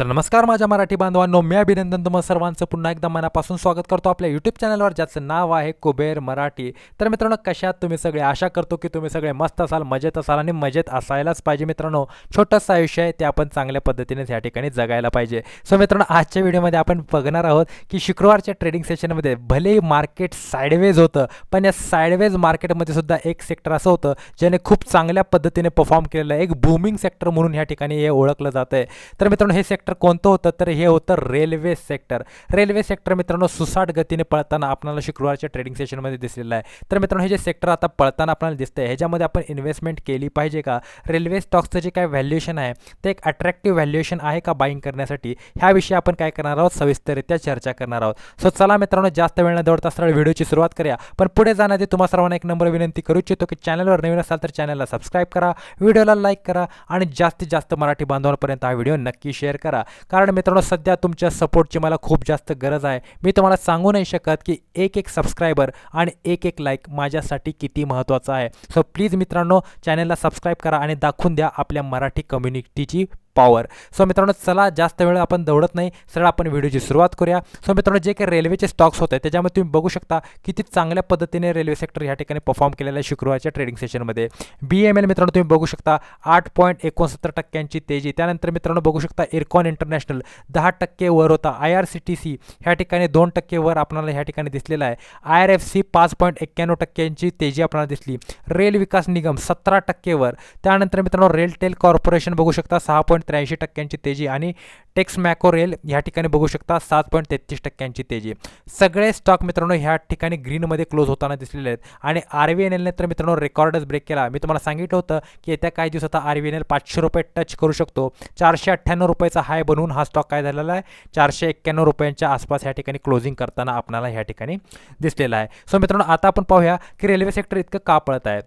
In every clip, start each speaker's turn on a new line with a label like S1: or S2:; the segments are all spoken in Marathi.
S1: तर नमस्कार माझ्या मराठी बांधवांनो मी अभिनंदन तुम्हाला सर्वांचं पुन्हा एकदा मनापासून स्वागत करतो आपल्या यूट्यूब चॅनलवर ज्याचं नाव आहे कुबेर मराठी तर मित्रांनो कशात तुम्ही सगळे आशा करतो की तुम्ही सगळे मस्त असाल मजेत असाल आणि मजेत असायलाच पाहिजे मित्रांनो छोटंसं आयुष्य आहे ते आपण चांगल्या पद्धतीने या ठिकाणी जगायला पाहिजे सो मित्रांनो आजच्या व्हिडिओमध्ये आपण बघणार आहोत की शुक्रवारच्या ट्रेडिंग सेशनमध्ये भलेही मार्केट सायडवेज होतं पण या साईडवेज मार्केटमध्ये सुद्धा एक सेक्टर असं होतं ज्याने खूप चांगल्या पद्धतीने परफॉर्म केलेलं आहे एक बूमिंग सेक्टर म्हणून या ठिकाणी हे ओळखलं जातं आहे तर मित्रांनो हे सेक्टर सेक्टर कोणतं होतं तर हे होतं रेल्वे सेक्टर रेल्वे सेक्टर मित्रांनो सुसाट गतीने पळताना आपल्याला शुक्रवारच्या ट्रेडिंग सेशनमध्ये दिसलेलं आहे तर मित्रांनो हे जे सेक्टर आता पळताना आपल्याला दिसतं आहे ह्याच्यामध्ये आपण इन्व्हेस्टमेंट केली पाहिजे का रेल्वे स्टॉक्सचं जे काय व्हॅल्युएशन आहे ते एक अट्रॅक्टिव्ह व्हॅल्युएशन आहे का बाईंग करण्यासाठी ह्याविषयी आपण काय करणार आहोत सविस्तररित्या चर्चा करणार आहोत सो चला मित्रांनो जास्त वेळ न दौडता सरळ व्हिडिओची सुरुवात करूया पण पुढे जाण्याआधी तुम्हाला सर्वांना एक नंबर विनंती करू इच्छितो की चॅनलवर नवीन असाल तर चॅनलला सबस्क्राईब करा व्हिडिओला लाईक करा आणि जास्तीत जास्त मराठी बांधवांपर्यंत हा व्हिडिओ नक्की शेअर करा करा कारण मित्रांनो सध्या तुमच्या सपोर्टची मला खूप जास्त गरज आहे मी तुम्हाला सांगू नाही शकत की एक एक सबस्क्रायबर आणि एक एक लाईक माझ्यासाठी किती महत्त्वाचं आहे सो प्लीज मित्रांनो चॅनलला सबस्क्राईब करा आणि दाखवून द्या आपल्या मराठी कम्युनिटीची पॉवर सो मित्रांनो चला जास्त वेळ आपण दौडत नाही सरळ आपण व्हिडिओची सुरुवात करूया सो मित्रांनो जे काही रेल्वेचे स्टॉक्स होते त्याच्यामध्ये तुम्ही बघू शकता किती चांगल्या पद्धतीने रेल्वे सेक्टर ह्या ठिकाणी परफॉर्म केलेला आहे शुक्रवारच्या ट्रेडिंग सेशनमध्ये बी एम एल मित्रांनो तुम्ही बघू शकता आठ पॉईंट एकोणसत्तर टक्क्यांची तेजी त्यानंतर मित्रांनो बघू शकता इरकॉन इंटरनॅशनल दहा टक्के वर होता I R C T C ह्या ठिकाणी दोन टक्के वर आपल्याला ह्या ठिकाणी दिसलेला आहे आय आर एफ सी पाच पॉईंट एक्क्याण्णव टक्क्यांची तेजी आपल्याला दिसली रेल विकास निगम सतरा टक्केवर त्यानंतर मित्रांनो रेलटेल कॉर्पोरेशन बघू शकता सहा पॉईंट त्र्याऐंशी टक्क्यांची तेजी आणि टेक्स मॅकोरेल ह्या ठिकाणी बघू शकता सात पॉईंट तेहतीस टक्क्यांची तेजी सगळे स्टॉक मित्रांनो ह्या ठिकाणी ग्रीनमध्ये क्लोज होताना दिसलेले आहेत आणि आर व्ही एन एलने तर मित्रांनो रेकॉर्डच ब्रेक केला मी तुम्हाला सांगितलं होतं की येत्या काही दिवसात आर व्ही एन एल पाचशे रुपये टच करू शकतो चारशे अठ्ठ्याण्णव रुपयाचा हाय बनवून हा स्टॉक काय झालेला आहे चारशे एक्क्याण्णव रुपयांच्या आसपास ह्या ठिकाणी क्लोजिंग करताना आपल्याला ह्या ठिकाणी दिसलेला आहे सो मित्रांनो आता आपण पाहूया की रेल्वे सेक्टर इतकं का पळत आहे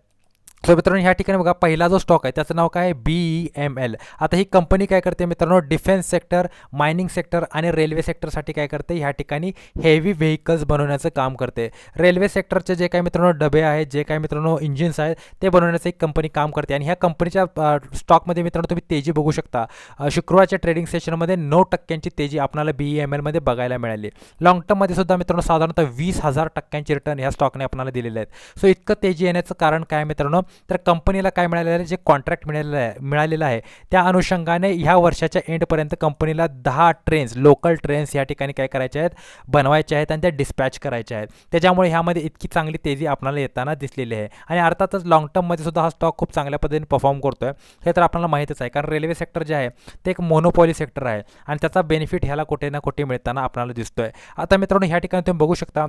S1: सो मित्रांनो ह्या ठिकाणी बघा पहिला जो स्टॉक आहे त्याचं नाव काय आहे बी एम एल आता ही कंपनी काय करते मित्रांनो डिफेन्स सेक्टर मायनिंग सेक्टर आणि रेल्वे सेक्टरसाठी काय करते ह्या ठिकाणी हेवी व्हेकल्स बनवण्याचं काम करते रेल्वे सेक्टरचे जे काय मित्रांनो डबे आहेत जे काय मित्रांनो इंजिन्स आहेत ते बनवण्याचं एक कंपनी काम करते आणि ह्या कंपनीच्या स्टॉकमध्ये मित्रांनो तुम्ही तेजी बघू शकता शुक्रवारच्या ट्रेडिंग सेशनमध्ये नऊ टक्क्यांची तेजी आपल्याला बी एम एलमध्ये बघायला मिळाली लाँग टर्ममध्ये सुद्धा मित्रांनो साधारणतः वीस हजार टक्क्यांचे रिटर्न ह्या स्टॉकने आपल्याला दिलेले आहेत सो इतकं तेजी येण्याचं कारण काय मित्रांनो तर कंपनीला काय मिळालेलं आहे जे कॉन्ट्रॅक्ट मिळालेलं आहे मिळालेलं आहे त्या अनुषंगाने ह्या वर्षाच्या एंडपर्यंत कंपनीला दहा ट्रेन्स लोकल ट्रेन्स या ठिकाणी काय करायच्या आहेत बनवायच्या आहेत आणि त्या डिस्पॅच करायच्या आहेत त्याच्यामुळे ह्यामध्ये इतकी चांगली तेजी आपल्याला येताना दिसलेली आहे आणि अर्थातच लॉंग टर्ममध्ये सुद्धा हा स्टॉक खूप चांगल्या पद्धतीने परफॉर्म करतो आहे हे तर आपल्याला माहितच आहे कारण रेल्वे सेक्टर जे आहे ते एक मोनोपॉली सेक्टर आहे आणि त्याचा बेनिफिट ह्याला कुठे ना कुठे मिळताना आपल्याला दिसतो आहे आता मित्रांनो ह्या ठिकाणी तुम्ही बघू शकता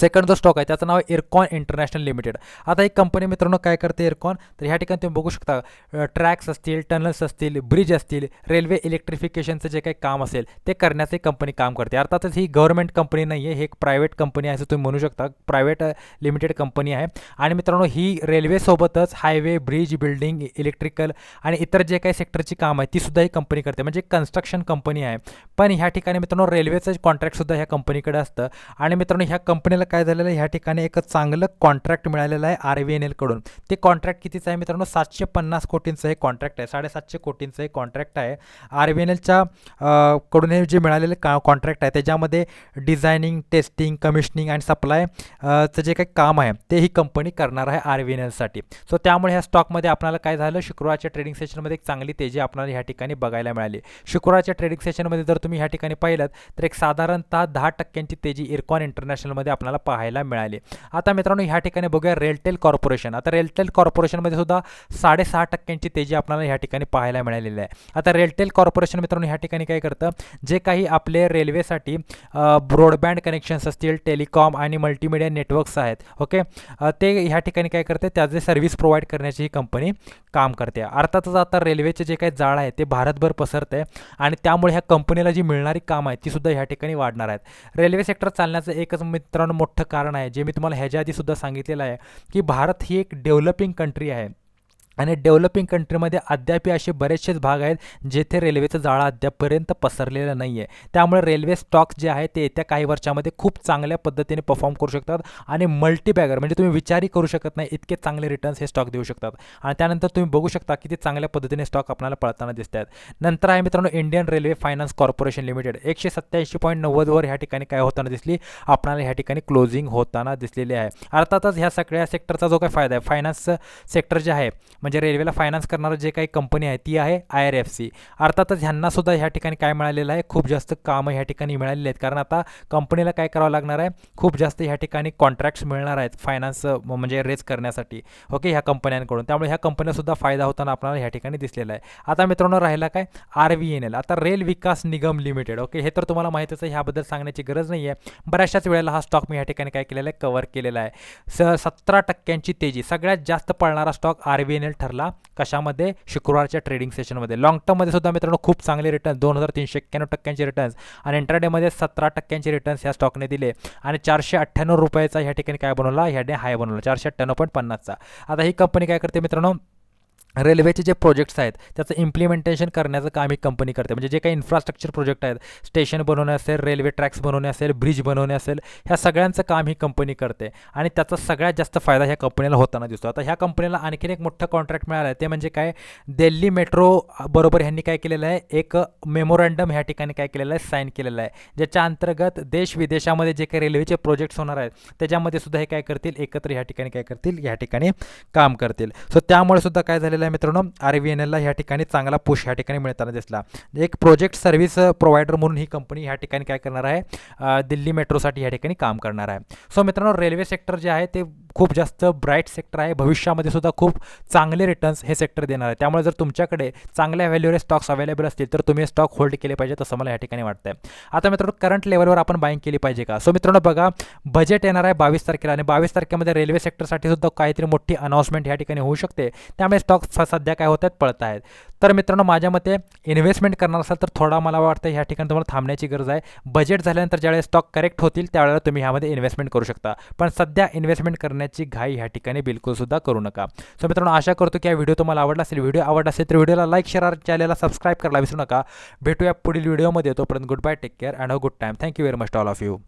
S1: सेकंड जो स्टॉक आहे त्याचं नाव आहे एअरकॉन इंटरनॅशनल लिमिटेड आता ही कंपनी मित्रांनो काय करते एअरकॉन तर ह्या ठिकाणी तुम्ही बघू शकता ट्रॅक्स असतील टनल्स असतील ब्रिज असतील रेल्वे इलेक्ट्रिफिकेशनचं जे काही काम असेल ते करण्याचं कंपनी काम करते अर्थातच ही गव्हर्नमेंट कंपनी नाही आहे एक प्रायव्हेट कंपनी आहे असं तुम्ही म्हणू शकता प्रायव्हेट लिमिटेड कंपनी आहे आणि मित्रांनो ही रेल्वेसोबतच हायवे ब्रिज बिल्डिंग इलेक्ट्रिकल आणि इतर जे काही सेक्टरची काम आहे तीसुद्धा ही कंपनी करते म्हणजे कन्स्ट्रक्शन कंपनी आहे पण ह्या ठिकाणी मित्रांनो रेल्वेचं कॉन्ट्रॅक्टसुद्धा ह्या कंपनीकडे असतं आणि मित्रांनो ह्या कंपनीला आपल्याला काय झालेलं आहे ह्या ठिकाणी एक चांगलं कॉन्ट्रॅक्ट मिळालेलं आहे आर व्ही एन एलकडून ते कॉन्ट्रॅक्ट कितीचं आहे मित्रांनो सातशे पन्नास कोटींचं हे कॉन्ट्रॅक्ट आहे साडेसातशे कोटींचं हे कॉन्ट्रॅक्ट आहे आर व्ही एन एलच्या कडून हे जे मिळालेले का कॉन्ट्रॅक्ट आहे त्याच्यामध्ये डिझायनिंग टेस्टिंग कमिशनिंग आणि सप्लायचं जे काही काम आहे ते ही कंपनी करणार आहे आर व्ही एन एलसाठी सो त्यामुळे ह्या स्टॉकमध्ये आपल्याला काय झालं शुक्रवारच्या ट्रेडिंग सेशनमध्ये एक चांगली तेजी आपल्याला ह्या ठिकाणी बघायला मिळाली शुक्रवारच्या ट्रेडिंग सेशनमध्ये जर तुम्ही ह्या ठिकाणी पाहिलं तर एक साधारणतः दहा टक्क्यांची तेजी इरकॉन इंटरनॅशनलमध्ये आपल्याला आपल्याला पाहायला मिळाले आता मित्रांनो ह्या ठिकाणी बघूया रेलटेल कॉर्पोरेशन आता रेलटेल कॉर्पोरेशनमध्ये सुद्धा साडेसहा टक्क्यांची तेजी आपल्याला ह्या ठिकाणी पाहायला मिळालेली आहे आता रेलटेल कॉर्पोरेशन मित्रांनो ह्या ठिकाणी काय करतं जे काही आपले रेल्वेसाठी ब्रॉडबँड कनेक्शन्स असतील टेलिकॉम आणि मल्टीमिडिया नेटवर्क्स आहेत ओके ते ह्या ठिकाणी काय करते त्याचे सर्व्हिस प्रोव्हाइड करण्याची ही कंपनी काम करते अर्थातच आता रेल्वेचे जे काही जाळ आहे ते भारतभर पसरते आणि त्यामुळे ह्या कंपनीला जी मिळणारी काम आहेत तीसुद्धा ह्या ठिकाणी वाढणार आहेत रेल्वे सेक्टर चालण्याचं एकच मित्रांनो मोठं कारण आहे जे मी तुम्हाला ह्याच्या आधी सुद्धा सांगितलेलं आहे की भारत ही एक डेव्हलपिंग कंट्री आहे आणि डेव्हलपिंग कंट्रीमध्ये अद्यापही असे बरेचसेच भाग आहेत जेथे रेल्वेचं जाळं अद्यापपर्यंत पसरलेलं नाही आहे त्यामुळे रेल्वे स्टॉक जे आहे ते येत्या काही वर्षामध्ये खूप चांगल्या पद्धतीने परफॉर्म करू शकतात आणि मल्टीबॅगर म्हणजे तुम्ही विचारही करू शकत नाही इतके चांगले रिटर्न्स हे स्टॉक देऊ शकतात आणि त्यानंतर तुम्ही बघू शकता किती चांगल्या पद्धतीने स्टॉक आपल्याला पळताना दिसत आहेत नंतर आहे मित्रांनो Indian railway finance corporation limited एकशे सत्त्याऐंशी पॉईंट नव्वदवर ह्या ठिकाणी काय होताना दिसली आपल्याला ह्या ठिकाणी क्लोजिंग होताना दिसलेली आहे अर्थातच ह्या सगळ्या सेक्टरचा जो काय फायदा आहे फायनान्स सेक्टर जे आहे म्हणजे रेल्वेला फायनान्स करणारं जे काही कंपनी आहे ती आहे आय आर एफ सी अर्थातच ह्यांनासुद्धा ह्या ठिकाणी काय मिळालेलं आहे खूप जास्त कामं ह्या ठिकाणी मिळालेली आहेत कारण आता कंपनीला काय करावं लागणार आहे खूप जास्त ह्या ठिकाणी कॉन्ट्रॅक्ट्स मिळणार आहेत फायनान्स म्हणजे रेज करण्यासाठी ओके ह्या कंपन्यांकडून त्यामुळे ह्या कंपन्यासुद्धा फायदा होताना आपल्याला ह्या ठिकाणी दिसलेला आहे आता मित्रांनो राहिला काय आर व्ही एन एल आता rail Vikas Nigam limited okay हे तर तुम्हाला माहितीच आहे ह्याबद्दल सांगण्याची गरज नाही आहे बऱ्याचशाच वेळेला हा स्टॉक मी ह्या ठिकाणी काय केलेला आहे कवर केलेला आहे स सतरा टक्क्यांची तेजी सगळ्यात जास्त पडणारा स्टॉक आर व्ही एन ठरला कशामध्ये शुक्रवारच्या ट्रेडिंग सेशनमध्ये लाँग टर्ममध्ये सुद्धा मित्रांनो खूप चांगले रिटर्न दोन हजार तीनशे एक्क्याण्णव टक्क्यांचे रिटर्न्स आणि इंटरडेमध्ये सतरा टक्क्यांचे रिटर्न्स या स्टॉकने दिले आणि चारशे अठ्ठ्याण्णव रुपयाचा ह्या ठिकाणी काय बनवला डे हाय बनवला चारशे अठ्ठ्याण्णव पॉईंट पन्नासचा आता ही कंपनी काय करते मित्रांनो रेल्वेचे जे प्रोजेक्ट्स आहेत त्याचं इम्प्लिमेंटेशन करण्याचं काम ही कंपनी करते म्हणजे जे काही इन्फ्रास्ट्रक्चर प्रोजेक्ट आहेत स्टेशन बनवणे असेल रेल्वे ट्रॅक्स बनवणे असेल ब्रिज बनवणे असेल ह्या सगळ्यांचं काम ही कंपनी करते आणि त्याचा सगळ्यात जास्त फायदा ह्या कंपनीला होताना दिसतो आता ह्या कंपनीला आणखीन एक मोठं कॉन्ट्रॅक्ट मिळाला आहे ते म्हणजे काय दिल्ली मेट्रो बरोबर ह्यांनी काय केलेलं आहे एक मेमोरँडम ह्या ठिकाणी काय केलेलं आहे साईन केलेलं आहे ज्याच्या अंतर्गत देश विदेशामध्ये जे काही रेल्वेचे प्रोजेक्ट्स होणार आहेत त्याच्यामध्ये सुद्धा हे काय करतील एकत्र ह्या ठिकाणी काय करतील ह्या ठिकाणी काम करतील सो त्यामुळे सुद्धा काय झालेलं आपल्याला मित्रांनो आर व्ही एन एलला ह्या ठिकाणी चांगला पुश ह्या ठिकाणी मिळताना दिसला म्हणजे एक प्रोजेक्ट सर्व्हिस प्रोव्हायडर म्हणून ही कंपनी ह्या ठिकाणी काय करणार आहे दिल्ली मेट्रोसाठी ह्या ठिकाणी काम करणार आहे सो मित्रांनो रेल्वे सेक्टर जे आहे ते खूप जास्त ब्राईट सेक्टर आहे भविष्यामध्ये सुद्धा खूप चांगले रिटर्न्स हे सेक्टर देणार आहे त्यामुळे जर तुमच्याकडे चांगल्या व्हॅल्यूरे स्टॉक्स अवेलेबल असतील तर तुम्ही स्टॉक होल्ड केले पाहिजे तसं मला या ठिकाणी वाटतंय आता मित्रांनो करंट लेवलवर आपण बाईंग केली पाहिजे का सो मित्रांनो बघा बजेट येणार आहे बावीस तारखेला आणि बावीस तारखेमध्ये रेल्वे सेक्टरसाठी सुद्धा काहीतरी मोठी अनाऊन्समेंट या ठिकाणी होऊ शकते त्यामुळे स्टॉक्स सध्या काय होत आहेत पळत आहेत तर मित्रांनो माझ्या मते इन्व्हेस्टमेंट करणार असाल तर थोडा मला वाटतं ह्या ठिकाणी तुम्हाला थांबण्याची गरज आहे बजेट झाल्यानंतर ज्यावेळेस स्टॉक करेक्ट होतील त्यावेळेला तुम्ही ह्यामध्ये इन्व्हेस्टमेंट करू शकता पण सध्या इन्व्हेस्टमेंट करण्याची घाई ह्या ठिकाणी बिलकुलसुद्धा करू नका सो मित्रांनो आशा करतो की हा व्हिडिओ तुम्हाला आवडला असेल व्हिडिओ आवडला असेल तर व्हिडिओला लाईक शेअर चॅनलला सबस्क्राईब करायला विसरू नका भेटूया पुढील व्हिडिओमध्ये तोपर्यंत good bye take care and a good time thank you very much all of you